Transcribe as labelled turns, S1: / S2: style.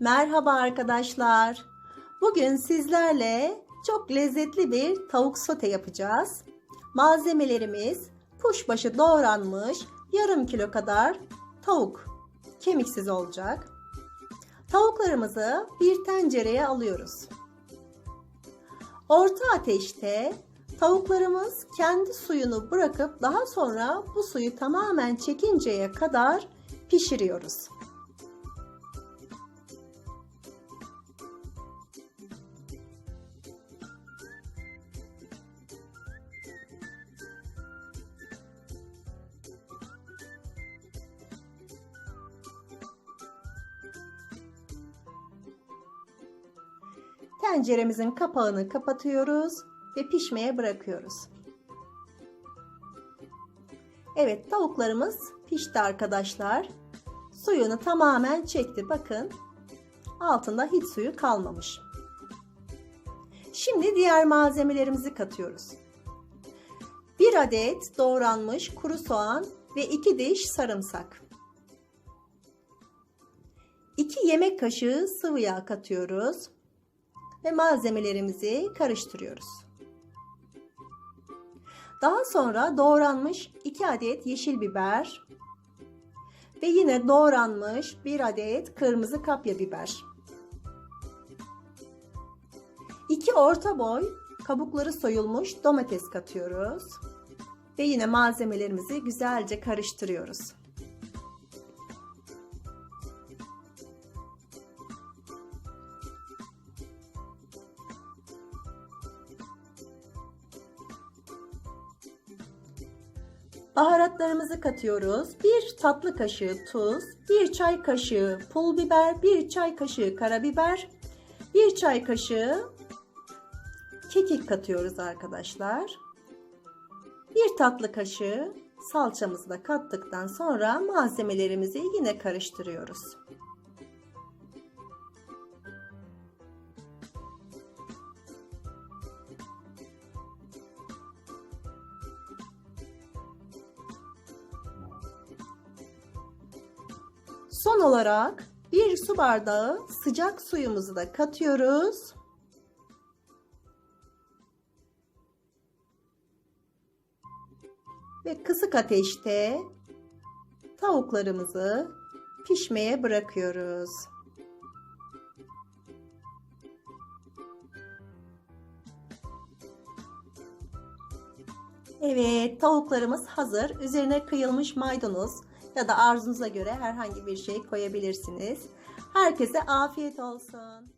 S1: Merhaba arkadaşlar. Bugün sizlerle çok lezzetli bir tavuk sote yapacağız. Malzemelerimiz kuşbaşı doğranmış yarım kilo kadar tavuk. Kemiksiz olacak. Tavuklarımızı bir tencereye alıyoruz. Orta ateşte tavuklarımız kendi suyunu bırakıp daha sonra bu suyu tamamen çekinceye kadar pişiriyoruz. Tenceremizin kapağını kapatıyoruz ve pişmeye bırakıyoruz. Evet tavuklarımız pişti arkadaşlar. Suyunu tamamen çekti. Bakın altında hiç suyu kalmamış. Şimdi diğer malzemelerimizi katıyoruz. 1 adet doğranmış kuru soğan ve 2 diş sarımsak. 2 yemek kaşığı sıvı yağ katıyoruz ve malzemelerimizi karıştırıyoruz. Daha sonra doğranmış 2 adet yeşil biber ve yine doğranmış 1 adet kırmızı kapya biber. 2 orta boy kabukları soyulmuş domates katıyoruz. Ve yine malzemelerimizi güzelce karıştırıyoruz. Baharatlarımızı katıyoruz. 1 tatlı kaşığı tuz, 1 çay kaşığı pul biber, 1 çay kaşığı karabiber, 1 çay kaşığı kekik katıyoruz arkadaşlar. 1 tatlı kaşığı salçamızı da kattıktan sonra malzemelerimizi yine karıştırıyoruz. Son olarak bir su bardağı sıcak suyumuzu da katıyoruz. Ve kısık ateşte tavuklarımızı pişmeye bırakıyoruz. Evet, tavuklarımız hazır. Üzerine kıyılmış maydanoz ya da arzunuza göre herhangi bir şey koyabilirsiniz. Herkese afiyet olsun.